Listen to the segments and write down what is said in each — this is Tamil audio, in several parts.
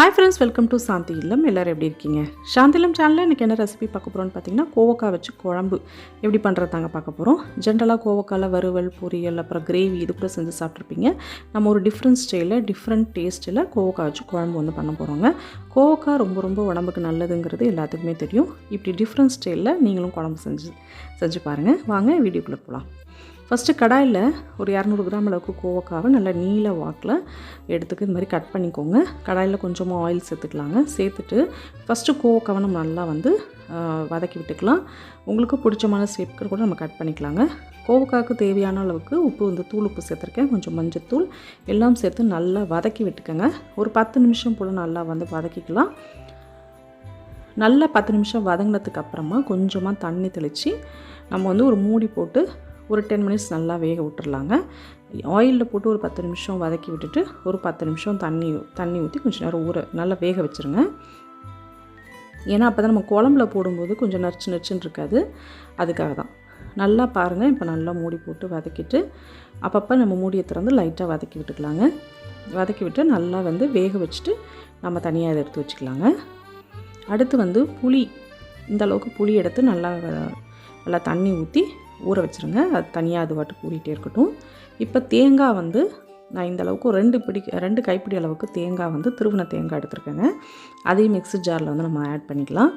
Hi friends welcome to Shanthi இல்லம் எல்லோரும் எப்படி இருக்கீங்க? சாந்தி இல்லம் சேனலில் எனக்கு என்ன ரெசிபி பார்க்க போகிறோன்னு பார்த்தீங்கன்னா கோவக்காய் வச்சு குழம்பு. எப்படி பண்ணுறது தாங்க பார்க்க போகிறோம் ஜென்ரலாக கோவக்காயில் வறுவல் பொரியல் அப்புறம் கிரேவி இது கூட செஞ்சு சாப்பிட்ருப்பீங்க நம்ம ஒரு டிஃப்ரெண்ட் ஸ்டைலில் டிஃப்ரெண்ட் டேஸ்ட்டில் கோவக்காய் வச்சு குழம்பு வந்து பண்ண போகிறோங்க கோவக்காய் ரொம்ப ரொம்ப உடம்புக்கு நல்லதுங்கிறது எல்லாத்துக்குமே தெரியும். இப்படி டிஃப்ரெண்ட் ஸ்டைலில் நீங்களும் குழம்பு செஞ்சு செஞ்சு பாருங்கள் வாங்க வீடியோக்குள்ளே போகலாம் ஃபஸ்ட்டு கடாயில் ஒரு இரநூறு கிராம் அளவுக்கு கோவக்காவை நல்லா நீல வாக்கில் எடுத்துக்கு இந்த மாதிரி கட் பண்ணிக்கோங்க. கடாயில் கொஞ்சமாக ஆயில் சேர்த்துக்கலாங்க. சேர்த்துட்டு ஃபஸ்ட்டு கோவக்காவை நம்ம நல்லா வந்து வதக்கி விட்டுக்கலாம். உங்களுக்கு பிடிச்சமான ஷேப்க்கு கூட நம்ம கட் பண்ணிக்கலாங்க. கோவக்காவுக்கு தேவையான அளவுக்கு உப்பு வந்து தூள் உப்பு சேர்த்துருக்கேன். கொஞ்சம் மஞ்சத்தூள் எல்லாம் சேர்த்து நல்லா வதக்கி விட்டுக்கோங்க. ஒரு பத்து நிமிஷம் போல் நல்லா வந்து வதக்கிக்கலாம். நல்லா பத்து நிமிஷம் வதங்கினதுக்கு அப்புறமா கொஞ்சமாக தண்ணி தெளித்து நம்ம வந்து ஒரு மூடி போட்டு ஒரு டென் மினிட்ஸ் நல்லா வேக விட்டுர்லாங்க ஆயிலில் போட்டு ஒரு பத்து நிமிஷம் வதக்கி விட்டுட்டு ஒரு பத்து நிமிஷம் தண்ணி தண்ணி ஊற்றி கொஞ்சம் நேரம் ஊற நல்லா வேக வச்சுருங்க. ஏன்னா அப்போ தான் நம்ம குழம்புல போடும்போது கொஞ்சம் நரிச்சு நரிச்சுன்னு இருக்காது. அதுக்காக தான். நல்லா பாருங்கள் இப்போ நல்லா மூடி போட்டு வதக்கிட்டு அப்பப்போ நம்ம மூடியை திறந்து லைட்டாக வதக்கி விட்டுக்கலாங்க. வதக்கி விட்டு நல்லா வந்து வேக வச்சுட்டு நம்ம தனியாக இதை எடுத்து வச்சுக்கலாங்க. அடுத்து வந்து புளி இந்த அளவுக்கு புளி எடுத்து நல்லா நல்லா தண்ணி ஊற்றி ஊற வச்சுருங்க. அது தனியாக அது வாட்டு ஊறிட்டே இருக்கட்டும். இப்போ தேங்காய் வந்து நான் இந்த அளவுக்கு ரெண்டு பிடி ரெண்டு கைப்பிடி அளவுக்கு தேங்காய் வந்து திருவண்ண தேங்காய் எடுத்துருக்கேங்க. அதையும் மிக்சி ஜாரில் வந்து நம்ம ஆட் பண்ணிக்கலாம்.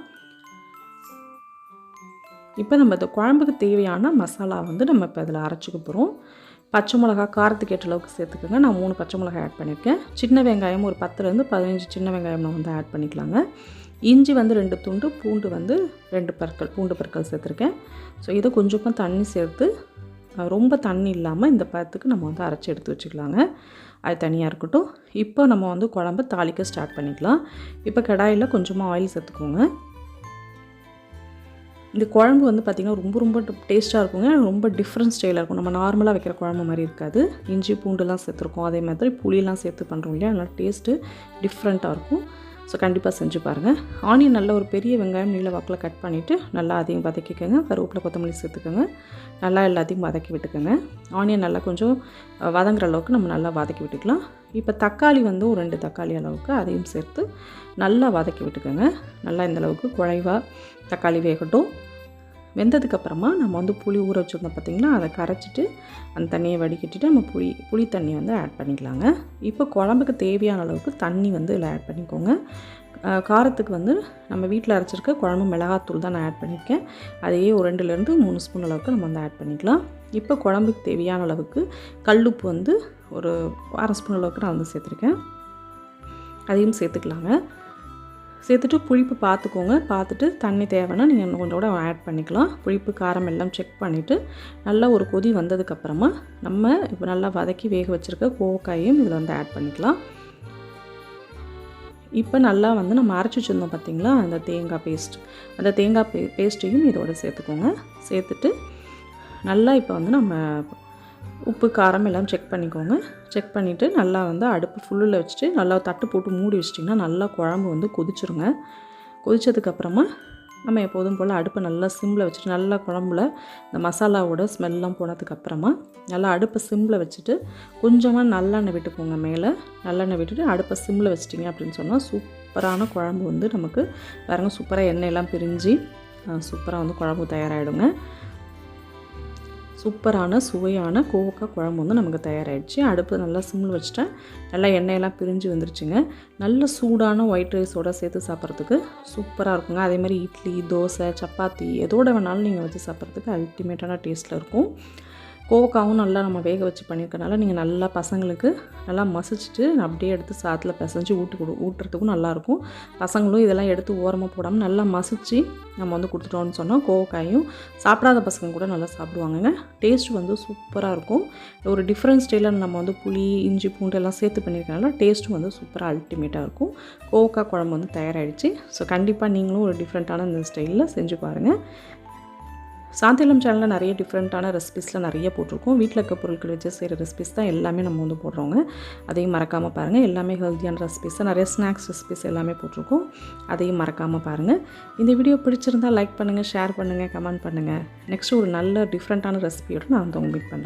இப்போ நம்ம இந்த குழம்புக்கு தேவையான மசாலா வந்து நம்ம இப்போ இதில் அரைச்சிக்க போகிறோம் பச்சை மிளகா காரத்துக்கு ஏற்ற அளவுக்கு சேர்த்துக்கோங்க. நான் மூணு பச்சை மிளகா ஆட் பண்ணியிருக்கேன். சின்ன வெங்காயம் ஒரு பத்துலேருந்து பதினஞ்சு சின்ன வெங்காயம் நான் வந்து ஆட் பண்ணிக்கலாங்க. இஞ்சி வந்து ரெண்டு துண்டு பூண்டு வந்து ரெண்டு பற்கள் பூண்டு பற்கள் சேர்த்துருக்கேன். ஸோ இதை கொஞ்சமாக தண்ணி சேர்த்து ரொம்ப தண்ணி இல்லாமல் இந்த பதத்துக்கு நம்ம வந்து அரைச்சி எடுத்து வச்சுக்கலாங்க. அது தனியாக இருக்கட்டும். இப்போ நம்ம வந்து குழம்பு தாளிக்க ஸ்டார்ட் பண்ணிக்கலாம். இப்போ கடாயில் கொஞ்சமாக ஆயில் சேர்த்துக்கோங்க. இந்த குழம்பு வந்து பார்த்திங்கன்னா ரொம்ப ரொம்ப டேஸ்ட்டாக இருக்குங்க. ரொம்ப டிஃப்ரெண்ட் ஸ்டைலாக இருக்கும். நம்ம நார்மலாக வைக்கிற குழம்பு மாதிரி இருக்காது. இஞ்சி பூண்டுலாம் சேர்த்துருக்கோம். அதே மாதிரி புளியெலாம் சேர்த்து பண்ணுறோம் இல்லையா? அதனால் டேஸ்ட்டு டிஃப்ரெண்ட்டாக இருக்கும். ஸோ கண்டிப்பாக செஞ்சு பாருங்கள் ஆனியன் நல்ல ஒரு பெரிய வெங்காயம் நீல வாக்கில் கட் பண்ணிவிட்டு நல்லா அதையும் வதக்கிக்கோங்க. கருவேப்பிலை கொத்தமல்லி சேர்த்துக்கோங்க. நல்லா எல்லாத்தையும் வதக்கி விட்டுக்கோங்க. ஆனியன் நல்லா கொஞ்சம் வதங்குற அளவுக்கு நம்ம நல்லா வதக்கி விட்டுக்கலாம். இப்போ தக்காளி வந்து ஒரு ரெண்டு தக்காளி அளவுக்கு அதையும் சேர்த்து நல்லா வதக்கி விட்டுக்கோங்க. நல்லா இந்த அளவுக்கு குழைவாக தக்காளி வேகட்டும். வெந்ததுக்கப்புறமா நம்ம வந்து புளி ஊற வச்சுருந்தோம் பார்த்திங்களா? அதை கரைச்சிட்டு அந்த தண்ணியை வடிகட்டிட்டு நம்ம புளி புளி தண்ணி வந்து ஆட் பண்ணிக்கலாங்க. இப்போ குழம்புக்கு தேவையான அளவுக்கு தண்ணி வந்து இதில் ஆட் பண்ணிக்கோங்க. காரத்துக்கு வந்து நம்ம வீட்டில் அரைச்சிருக்க குழம்பு மிளகாத்தூள் தான் நான் ஆட் பண்ணியிருக்கேன். அதையே ஒரு ரெண்டுலேருந்து மூணு ஸ்பூன் அளவுக்கு நம்ம வந்து ஆட் பண்ணிக்கலாம். இப்போ குழம்புக்கு தேவையான அளவுக்கு கல்லுப்பு வந்து ஒரு அரை ஸ்பூன் அளவுக்கு நான் வந்து சேர்த்துருக்கேன். அதையும் சேர்த்துக்கலாங்க. சேர்த்துட்டு புளிப்பு பார்த்துக்கோங்க. பார்த்துட்டு தண்ணி தேவைன்னா நீங்கள் இன்னும் கொஞ்சம் கூட ஆட் பண்ணிக்கலாம். புளிப்பு காரம் எல்லாம் செக் பண்ணிவிட்டு நல்லா ஒரு கொதி வந்ததுக்கப்புறமா நம்ம இப்போ நல்லா வதக்கி வேக வச்சுருக்க கோவக்காயும் இதில் வந்து ஆட் பண்ணிக்கலாம். இப்போ நல்லா வந்து நம்ம அரைச்சி வச்சுருந்தோம் பார்த்தீங்களா அந்த தேங்காய் பேஸ்ட் அந்த தேங்காய் பே பேஸ்ட்டையும் இதோட சேர்த்துக்கோங்க. சேர்த்துட்டு நல்லா இப்போ வந்து நம்ம உப்பு காரம் எல்லாம் செக் பண்ணிக்கோங்க. செக் பண்ணிவிட்டு நல்லா வந்து அடுப்பு ஃபுல்லில் வச்சுட்டு நல்லா தட்டு போட்டு மூடி வச்சிட்டிங்கன்னா நல்லா குழம்பு வந்து கொதிச்சிருங்க. கொதித்ததுக்கப்புறமா நம்ம எப்போதும் போல் அடுப்பை நல்லா சிம்மில் வச்சுட்டு நல்லா குழம்புல இந்த மசாலாவோட ஸ்மெல்லாம் போனதுக்கப்புறமா நல்லா அடுப்பை சிம்மில் வச்சுட்டு கொஞ்சமாக நல்லெண்ணெய் விட்டுக்கோங்க மேலே. நல்லெண்ணெய் விட்டுட்டு அடுப்பை சிம்மில் வச்சிட்டிங்க அப்படின்னு சொன்னால் சூப்பரான குழம்பு வந்து நமக்கு பாருங்க சூப்பராக எண்ணெயெல்லாம் பிரிஞ்சு சூப்பராக வந்து குழம்பு தயாராகிடுங்க சூப்பரான சுவையான கோவக்காய் குழம்பு வந்து நமக்கு தயாராகிடுச்சு அடுப்பு நல்லா சிம்மில் வச்சுட்டேன். நல்லா எண்ணெயெல்லாம் பிரிஞ்சு வந்துருச்சுங்க. நல்ல சூடான ஒயிட் ரைஸோட சேர்த்து சாப்பிட்றதுக்கு சூப்பராக இருக்குங்க. அதே மாதிரி இட்லி தோசை சப்பாத்தி எதோட வேணாலும் நீங்கள் வச்சு சாப்பிட்றதுக்கு அல்டிமேட்டான டேஸ்ட்டில் இருக்கும். கோவக்காவும் நல்லா நம்ம வேக வச்சு பண்ணியிருக்கனால நீங்கள் நல்லா பசங்களுக்கு நல்லா மசிச்சுட்டு அப்படியே எடுத்து சாத்தில் பிசைஞ்சு ஊட்டு கொடு ஊட்டுறதுக்கும் நல்லாயிருக்கும். பசங்களும் இதெல்லாம் எடுத்து ஓரமாக போடாமல் நல்லா மசிச்சு நம்ம வந்து கொடுத்துட்டோம்னு சொன்னால் கோவக்காயும் சாப்பிடாத பசங்க கூட நல்லா சாப்பிடுவாங்கங்க. டேஸ்ட் வந்து சூப்பராக இருக்கும். ஒரு டிஃப்ரெண்ட் ஸ்டைலில் நம்ம வந்து புளி இஞ்சி பூண்டு எல்லாம் சேர்த்து பண்ணியிருக்கனால டேஸ்ட்டும் வந்து சூப்பராக அல்டிமேட்டாக இருக்கும். கோவக்காய் குழம்பு வந்து தயாராகிடுச்சு ஸோ கண்டிப்பாக நீங்களும் ஒரு டிஃப்ரெண்ட்டான இந்த ஸ்டைலில் செஞ்சு பாருங்கள் சாந்திலம் சேனலில் நிறைய டிஃப்ரெண்ட்டான ரெசிபிஸில் நிறைய போட்டிருக்கோம். வீட்டில் இருக்க பொருட்கள் வச்சு செய்கிற ரெசிபிஸ் தான் எல்லாமே நம்ம வந்து போடுறோங்க அதையும் மறக்காமல் பாருங்கள் எல்லாமே ஹெல்த்தியான ரெசிபிஸ் தான் நிறைய ஸ்நாக்ஸ் ரெசிபிஸ் எல்லாமே போட்டிருக்கோம். அதையும் மறக்காமல் பாருங்கள் இந்த வீடியோ பிடிச்சிருந்தால் லைக் பண்ணுங்கள் ஷேர் பண்ணுங்கள் கமெண்ட் பண்ணுங்கள் நெக்ஸ்ட் ஒரு நல்ல டிஃப்ரெண்ட்டான ரெசிபியோடு நான் வந்து உங்களுக்கு மீட் பண்ணுறேன்